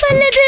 சொல்லுது